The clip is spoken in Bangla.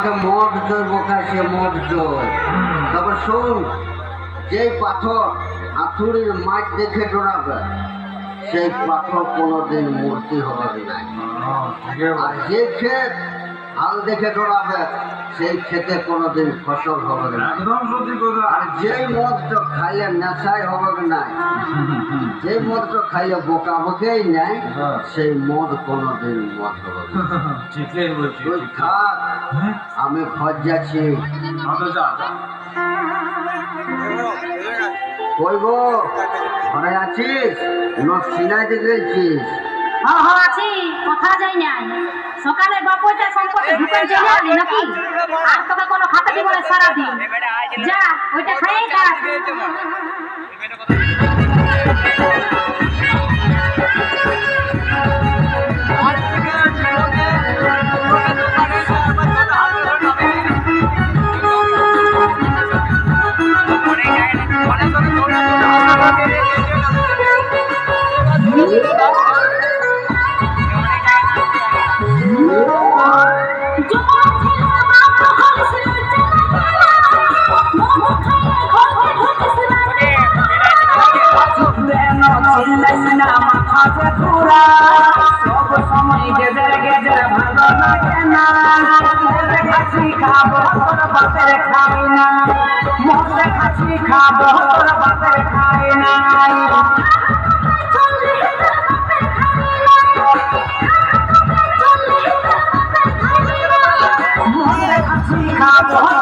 মদ জয় বোকা সে মদ তবে শোন যেই পাথর হাতুড়ির মাছ দেখে ডরাবে সেই পাথর কোনোদিন মূর্তি হবে না আর যে ক্ষেত হাল দেখে ডরাবে সেই ক্ষেতে কোনোদিন ফসল হবে না। একদম সত্যি কথা। আর যেই মদটা খাইলে নেশাই হবে না। যে মদটা খাইলে বোকা বোকেই নাই হ্যাঁ। সেই মদ কোনোদিন মদ হবে থাক হ্যাঁ? আমি খোঁজ যাচ্ছি কই গো ঘরে আছিস? না সিনাইতে গেছিস? হ হ আছি। সকালে বাপুটা সম্পত্তি ঢুকে চলে নাকি? আর তোকে খাতা দিব না যা, ওইটা যে ঘুরা সব সময় গেজের গেজের ভালো লাগে না খাচ্ছি খাব তোর বাপের খাই না মদে খাচ্ছি খাব বাপের খাই না। না গ্রহণ